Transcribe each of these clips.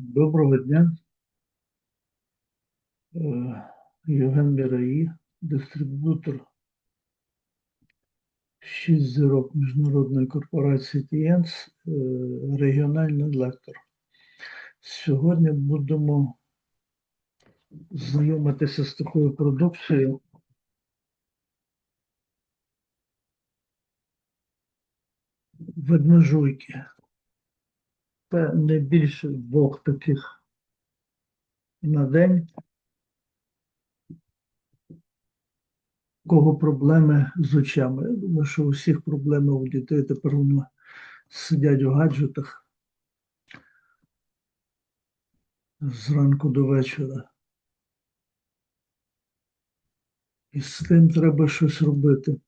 Доброго дня. Е, Євген Міраї, дистриб'ютор 6 зірок міжнародної корпорації Тієнс, е, регіональний лектор. Сьогодні будемо знайомитися з такою продукцією. Ведмежуйки. Не більше двох таких на день. У кого проблеми з очами. Я думаю, що у всіх проблеми у дітей тепер вони сидять у гаджетах зранку до вечора. І з тим треба щось робити.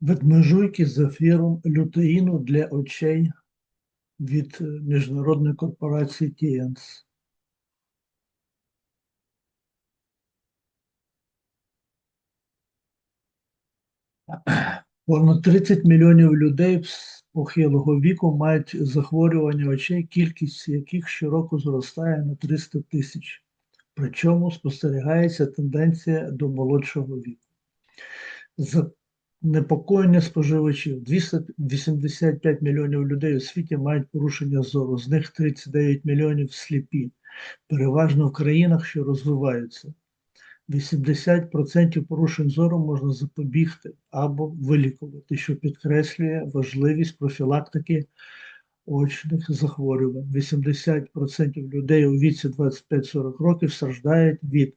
Ведмежуйки з ефіром лютеїну для очей від е, міжнародної корпорації Тієнс. Понад 30 мільйонів людей з похилого віку мають захворювання очей, кількість яких щороку зростає на 300 тисяч. Причому спостерігається тенденція до молодшого віку. Занепокоєння споживачів 285 мільйонів людей у світі мають порушення зору, з них 39 мільйонів сліпі, переважно в країнах, що розвиваються. 80% порушень зору можна запобігти або вилікувати, що підкреслює важливість профілактики очних захворювань. 80% людей у віці 25-40 років страждають від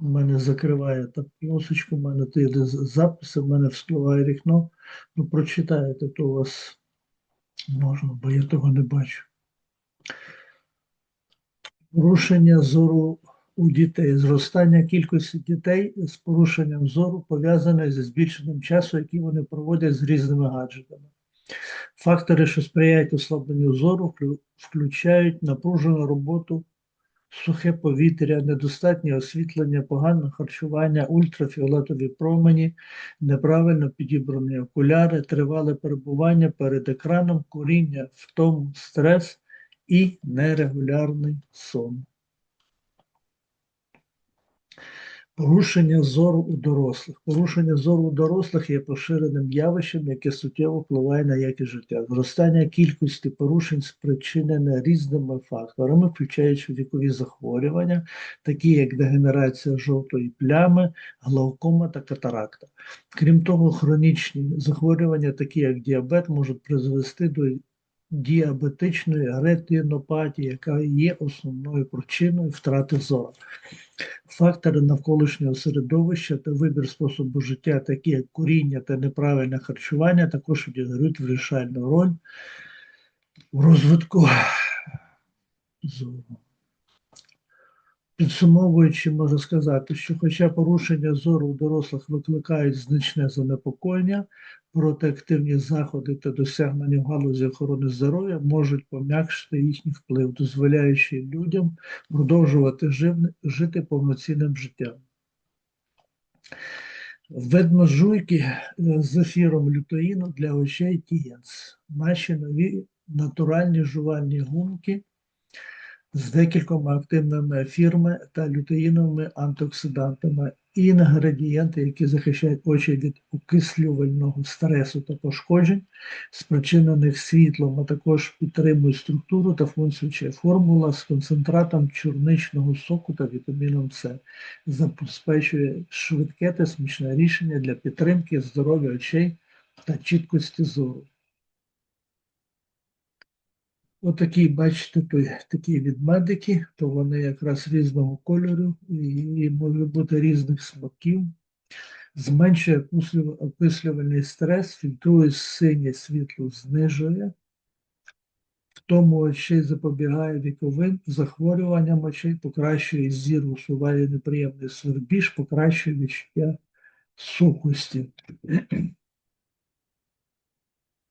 У мене закриває так носочку, у мене то йде з- запис, у мене вспливає вікно. Ну, прочитаєте, то у вас можна, бо я того не бачу. Порушення зору у дітей. Зростання кількості дітей з порушенням зору пов'язане зі збільшенням часу, який вони проводять з різними гаджетами. Фактори, що сприяють ослабленню зору, включають напружену роботу, сухе повітря, недостатнє освітлення, погане харчування, ультрафіолетові промені, неправильно підібрані окуляри, тривале перебування перед екраном, куріння, втом, стрес і нерегулярний сон. Порушення зору у дорослих. Порушення зору у дорослих є поширеним явищем, яке суттєво впливає на якість життя. Зростання кількості порушень спричинене різними факторами, включаючи вікові захворювання, такі як дегенерація жовтої плями, глаукома та катаракта. Крім того, хронічні захворювання, такі як діабет, можуть призвести до діабетичної ретинопатії, яка є основною причиною втрати зору. Фактори навколишнього середовища та вибір способу життя, такі як куріння та неправильне харчування, також відіграють вирішальну роль в розвитку зору. Підсумовуючи, можу сказати, що хоча порушення зору у дорослих викликають значне занепокоєння, проте активні заходи та досягнення в галузі охорони здоров'я можуть пом'якшити їхній вплив, дозволяючи людям продовжувати жити повноцінним життям. Ведможуйки е, з ефіром лютеїну для очей Тієнс. Наші нові натуральні жувальні гумки з декількома активними ефірами та лютеїновими антиоксидантами інгредієнти, які захищають очі від окислювального стресу та пошкоджень, спричинених світлом, а також підтримують структуру та функцію очей. Формула з концентратом чорничного соку та вітаміном С забезпечує швидке та смачне рішення для підтримки здоров'я очей та чіткості зору. Отакі, бачите, то, такі відмедики, то вони якраз різного кольору і, і може бути різних смаків. Зменшує окислю- окислювальний стрес, фільтрує синє світло, знижує. В тому очей запобігає віковим захворюванням очей, покращує зір, усуває неприємний свербіж, покращує відчуття сухості.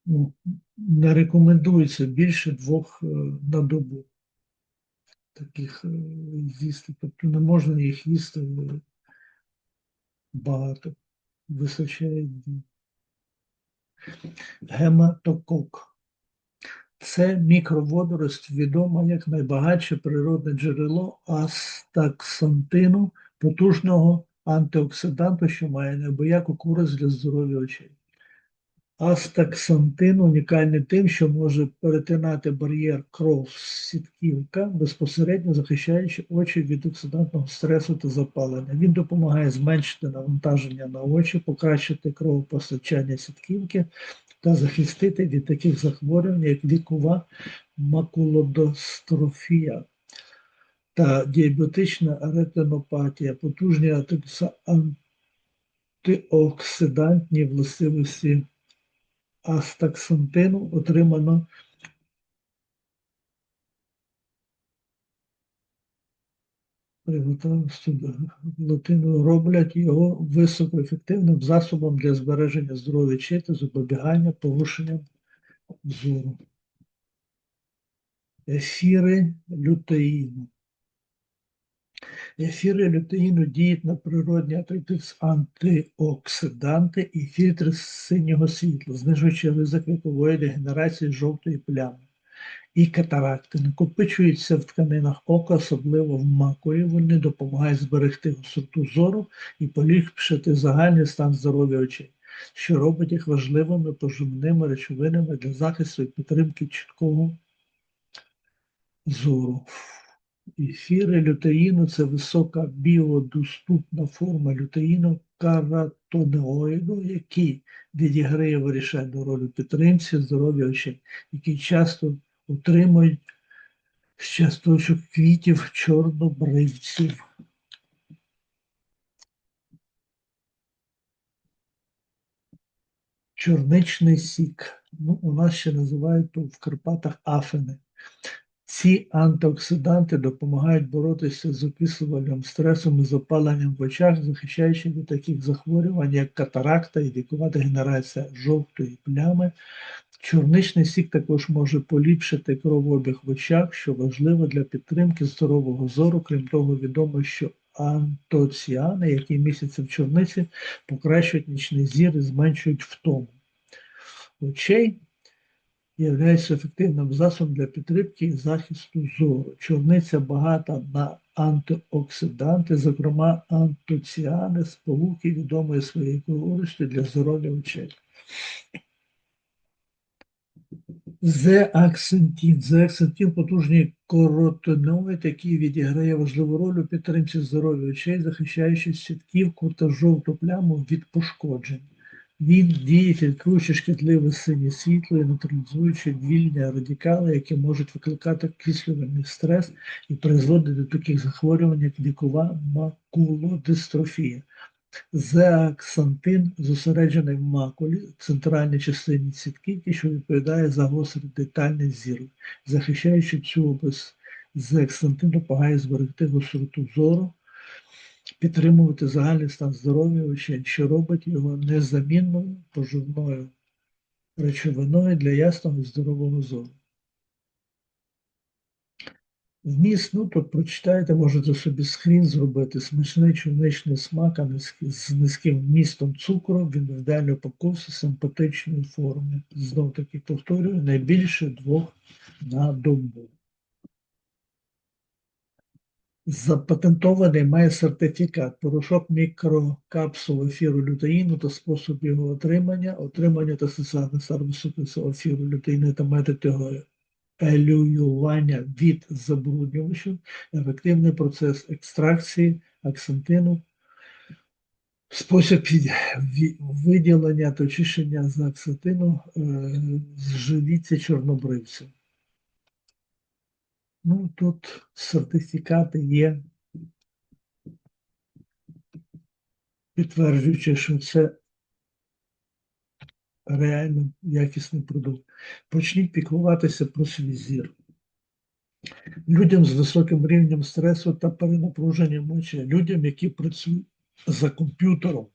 Ну, не рекомендується більше двох е, на добу. Таких е, їсти. Тобто не можна їх їсти е, багато. Височає дій. Гематокок. Це мікроводорость відома як найбагатше природне джерело астаксантину, потужного антиоксиданту, що має неабияку користь для здоров'я очей. Астаксантин унікальний тим, що може перетинати бар'єр кров-сітківка, безпосередньо захищаючи очі від оксидантного стресу та запалення. Він допомагає зменшити навантаження на очі, покращити кровопостачання сітківки та захистити від таких захворювань, як вікова макулодострофія та діабетична ретинопатія, потужні антиоксидантні властивості астаксантину отримано латиною роблять його високоефективним засобом для збереження здоров'я чи запобігання порушенням зору. Ефіри лютеїну. Ефіри лютеїну діють на природні антиокс- антиоксиданти і фільтри синього світла, знижуючи ризик вікової дегенерації жовтої плями і катаракти. Накопичуються в тканинах ока, особливо в макулі. Вони допомагають зберегти гостроту зору і поліпшити загальний стан здоров'я очей, що робить їх важливими поживними речовинами для захисту і підтримки чіткого зору. Ефіри лютеїну це висока біодоступна форма лютеїну каротонеоїду, який відіграє вирішальну роль у підтримці здоров'я очей, який часто утримують з часточок квітів чорнобривців. Чорничний сік. Ну, у нас ще називають в Карпатах афини. Ці антиоксиданти допомагають боротися з окислюванням, стресом і запаленням в очах, захищаючи від таких захворювань, як катаракта і вікова дегенерація жовтої плями. Чорничний сік також може поліпшити кровообіг в очах, що важливо для підтримки здорового зору. Крім того, відомо, що антоціани, які містяться в чорниці, покращують нічний зір і зменшують втому очей являється ефективним засобом для підтримки і захисту зору. Чорниця багата на антиоксиданти, зокрема антоціани, сполуки, відомої своєю користю для здоров'я очей. Зеаксантин. Зеаксантин потужний коротиноїд, який відіграє важливу роль у підтримці здоров'я очей, захищаючи сітківку та жовту пляму від пошкоджень. Він діє фільтруючи шкідливе синє світло і нейтралізуючи вільні радикали, які можуть викликати кислювальний стрес і призводити до таких захворювань, як вікова макулодистрофія. Зеаксантин зосереджений в макулі, центральній частині сітківки, що відповідає за гострий детальний зір. Захищаючи цю область, зеаксантин допомагає зберегти гостроту зору, підтримувати загальний стан здоров'я очей, що робить його незамінною поживною речовиною для ясного і здорового зору. Вміст, ну тут прочитаєте, можете собі скрін зробити смачний чорничний смак, з низьким вмістом цукру в індивідуальній упаковці симпатичної форми. Знов таки повторюю, найбільше двох на добу. Запатентований має сертифікат, порошок мікрокапсул ефіру лютеїну та спосіб його отримання, отримання та соціальний сервісу ефіру лютеїну та метод елюювання від забруднювачів, ефективний процес екстракції аксантину, спосіб виділення та очищення з аксантину е, з живіться чорнобривців. Ну, тут сертифікати є, підтверджуючи, що це реально якісний продукт. Почніть піклуватися про свій зір. Людям з високим рівнем стресу та перенапруженням очей, людям, які працюють за комп'ютером,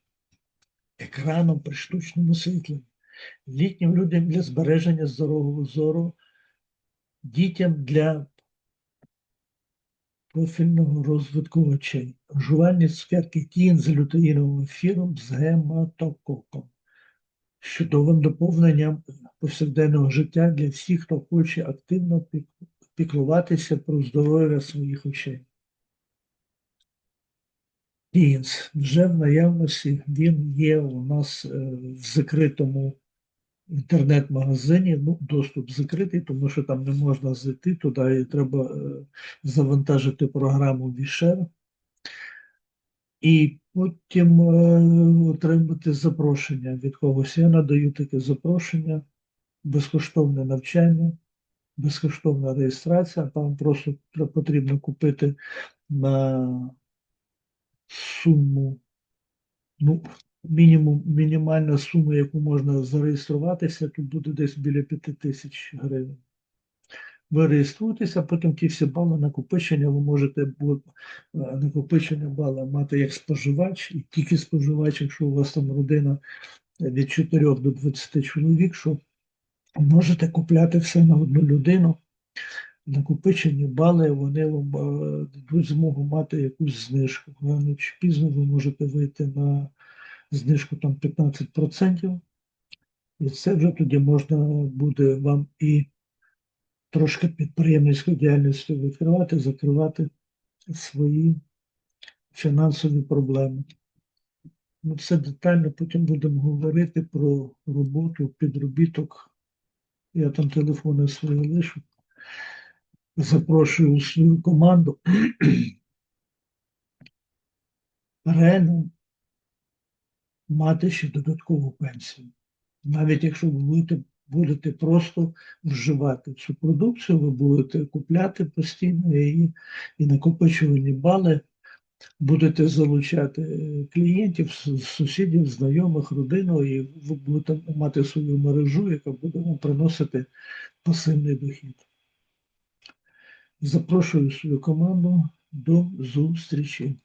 екраном при штучному світлі, літнім людям для збереження здорового зору, дітям для профільного розвитку очей. Вживання цукерки тін з лютеїновим ефіром з гематококом. Чудовим доповненням повсякденного життя для всіх, хто хоче активно піклуватися про здоров'я своїх очей. Тінс вже в наявності він є у нас е, в закритому інтернет-магазині. Ну, доступ закритий, тому що там не можна зайти туди, і треба е, завантажити програму Вішер. І потім е, отримати запрошення від когось. Я надаю таке запрошення, безкоштовне навчання, безкоштовна реєстрація. Там просто потрібно купити на суму, ну, мінімум, мінімальна сума, яку можна зареєструватися, тут буде десь біля 5 тисяч гривень. Ви реєструєтеся, потім ті всі бали накопичення, ви можете е, накопичення бала мати як споживач, і тільки споживач, якщо у вас там родина від 4 до 20 чоловік, що можете купляти все на одну людину. Накопичені бали, вони вам е, дадуть змогу мати якусь знижку. Рано чи пізно ви можете вийти на знижку там 15%. І це вже тоді можна буде вам і трошки підприємницькою діяльністю відкривати, закривати свої фінансові проблеми. Ми все детально потім будемо говорити про роботу, підробіток. Я там телефони свої лишу. Запрошую свою команду. Реально мати ще додаткову пенсію. Навіть якщо ви будете, будете просто вживати цю продукцію, ви будете купляти постійно її і накопичувані бали, будете залучати е, клієнтів, сусідів, знайомих, родину, і ви будете мати свою мережу, яка буде вам приносити пасивний дохід. Запрошую свою команду до зустрічі.